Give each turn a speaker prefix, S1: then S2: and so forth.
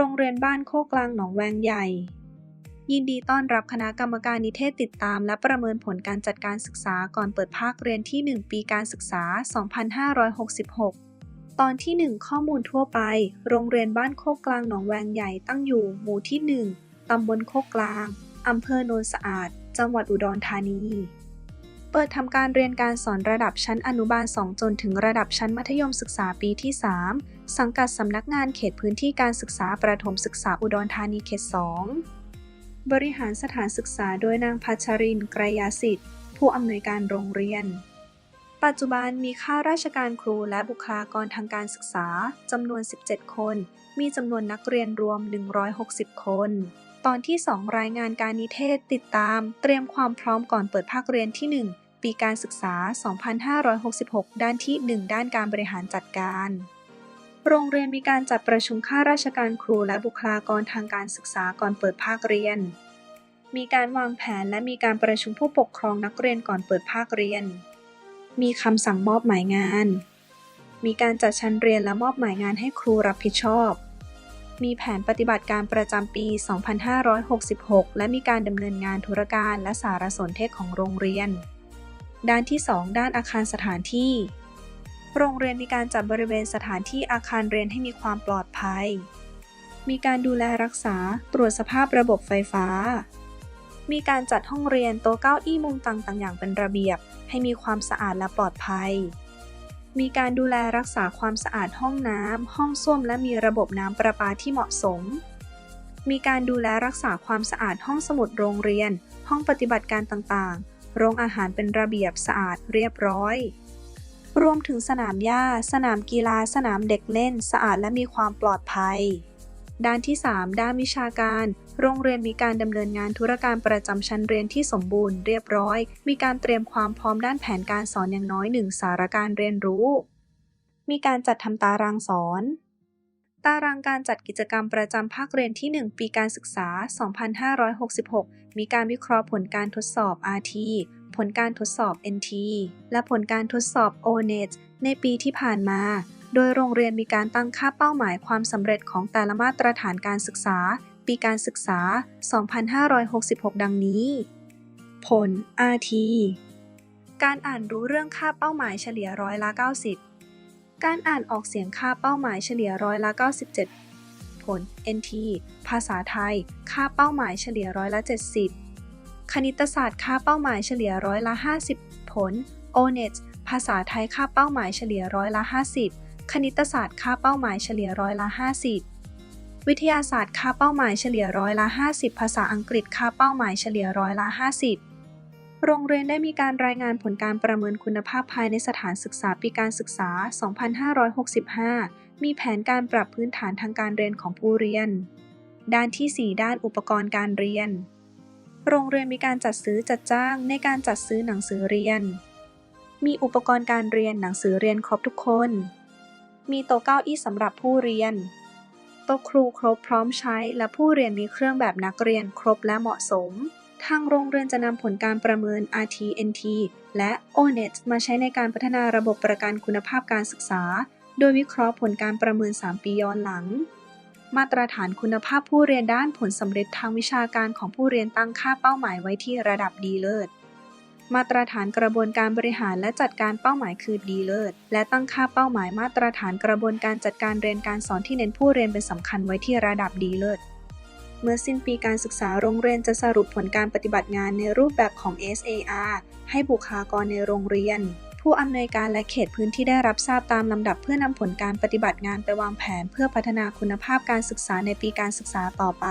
S1: โรงเรียนบ้านโคกลางหนองแวงใหญ่ ยินดีต้อนรับคณะกรรมการนิเทศติดตาม และประเมินผลการจัดการศึกษาก่อนเปิดภาคเรียนที่ 1 ปีการศึกษา 2566 ตอนที่ 1 ข้อมูลทั่วไป โรงเรียนบ้านโคกกลางหนองแวงใหญ่ตั้งอยู่ หมู่ที่ 1 ตำบลโคกกลาง อำเภอโนนสะอาด จังหวัดอุดรธานี เปิดทำการเรียนการสอนระดับชั้นอนุบาล 2 จนถึงระดับชั้นมัธยมศึกษาปีที่ 3 สังกัดสำนักงานเขตพื้นที่การศึกษาประถมศึกษาอุดรธานีเขต 2 บริหารสถานศึกษาโดยนางพัชรินไกรยาสิทธิ์ ผู้อำนวยการโรงเรียน ปัจจุบันมีข้าราชการครูและบุคลากรทางการศึกษาจำนวน 17 คน มีจำนวนนักเรียนรวม 160 คน ตอนที่ 2 รายงานการนิเทศติดตาม เตรียมความพร้อมก่อนเปิดภาคเรียนที่ 1 ปีการศึกษา 2566 ด้านที่ 1 ด้านการบริหารจัดการ โรงเรียนมีการจัดประชุมข้าราชการครูและบุคลากรทางการศึกษาก่อนเปิดภาคเรียน มีการวางแผนและมีการประชุมผู้ปกครองนักเรียนก่อนเปิดภาคเรียน มีคำสั่งมอบหมายงาน มีการจัดชั้นเรียนและมอบหมายงานให้ครูรับผิดชอบ มีแผนปฏิบัติการประจำปี 2566 และมีการดำเนินงานธุรการและสารสนเทศของโรงเรียน ด้านที่ 2 ด้านอาคารสถานที่ โรงเรียนมีการจัดบริเวณสถานที่อาคารเรียนให้มีความปลอดภัย มีการดูแลรักษาตรวจสภาพระบบไฟฟ้า มีการจัดห้องเรียนโต๊ะเก้าอี้มุมต่างๆ อย่างเป็นระเบียบ ให้มีความสะอาดและปลอดภัย มีการดูแลรักษาความสะอาดห้องน้ำ ห้องส้วมและมีระบบน้ำประปาที่เหมาะสม มีการดูแลรักษาความสะอาดห้องสมุดโรงเรียน ห้องปฏิบัติการต่างๆ โรงอาหารเป็นระเบียบสะอาดเรียบร้อย รวมถึงสนามหญ้า สนามกีฬา สนามเด็กเล่น สะอาดและมีความปลอดภัย ด้านที่ 3 ด้านวิชาการ โรงเรียนมีการดำเนินงานธุรการประจำชั้นเรียนที่สมบูรณ์เรียบร้อย มีการเตรียมความพร้อมด้านแผนการสอนอย่างน้อยหนึ่งสารการเรียนรู้ มีการจัดทำตารางสอน ตารางการจัดกิจกรรมประจำภาคเรียนที่ 1 ปีการศึกษา 2566 มีการวิเคราะห์ผลการทดสอบ RT ผลการทดสอบ NT และผลการทดสอบ ONET ในปีที่ผ่านมา โดยโรงเรียนมีการตั้งค่าเป้าหมายความสำเร็จของแต่ละมาตรฐานการศึกษา ปีการศึกษา 2566 ดังนี้ ผล RT การอ่านรู้เรื่องค่าเป้าหมายเฉลี่ยร้อยละ 90 การอ่านออกเสียงค่าเป้าหมายเฉลี่ยร้อยละ 97 ผล NT ภาษาไทย ค่าเป้าหมายเฉลี่ยร้อยละ 70 คณิตศาสตร์ค่าเป้าหมายเฉลี่ยร้อยละ 50 ผล ONET ภาษาไทยค่าเป้าหมายเฉลี่ยร้อยละ 50 คณิตศาสตร์ค่าเป้าหมายเฉลี่ยร้อยละ 50 วิทยาศาสตร์ค่าเป้าหมายเฉลี่ยร้อยละ 50 ภาษาอังกฤษค่าเป้าหมายเฉลี่ยร้อยละ 50 โรงเรียนได้มีการรายงานผลการประเมินคุณภาพภายในสถานศึกษาปีการศึกษา 2565 มีแผนการปรับพื้นฐานทางการเรียนของผู้เรียน ด้านที่ 4 ด้านอุปกรณ์การเรียน โรงเรียนมีการจัดซื้อจัดจ้างในการจัดซื้อหนังสือเรียน มีอุปกรณ์การเรียนหนังสือเรียนครบทุกคน มีโต๊ะเก้าอี้สำหรับผู้เรียน โต๊ะครูครบพร้อมใช้ และผู้เรียนมีเครื่องแบบนักเรียนครบและเหมาะสม ทางโรงเรียนจะนำผลการประเมิน RT-NT และ ONET มาใช้ในการพัฒนาระบบประกันคุณภาพการศึกษา โดยวิเคราะห์ผลการประเมิน 3 ปีย้อนหลัง มาตรฐานคุณภาพผู้เรียนด้านผลสำเร็จทางวิชาการของผู้เรียนตั้งค่าเป้าหมายไว้ที่ระดับดีเลิศ มาตรฐานกระบวนการบริหารและจัดการเป้าหมายคือดีเลิศและตั้งค่าเป้าหมายมาตรฐานกระบวนการจัดการเรียนการสอนที่เน้นผู้เรียนเป็นสำคัญไว้ที่ระดับดีเลิศเมื่อสิ้นปีการศึกษาโรงเรียนจะสรุปผลการปฏิบัติงานในรูปแบบของ SAR ให้บุคลากรในโรงเรียน ผู้อำนวยการและเขตพื้นที่ได้รับทราบตามลำดับเพื่อนำผลการปฏิบัติงานไปวางแผน เพื่อพัฒนาคุณภาพการศึกษาในปีการศึกษาต่อไป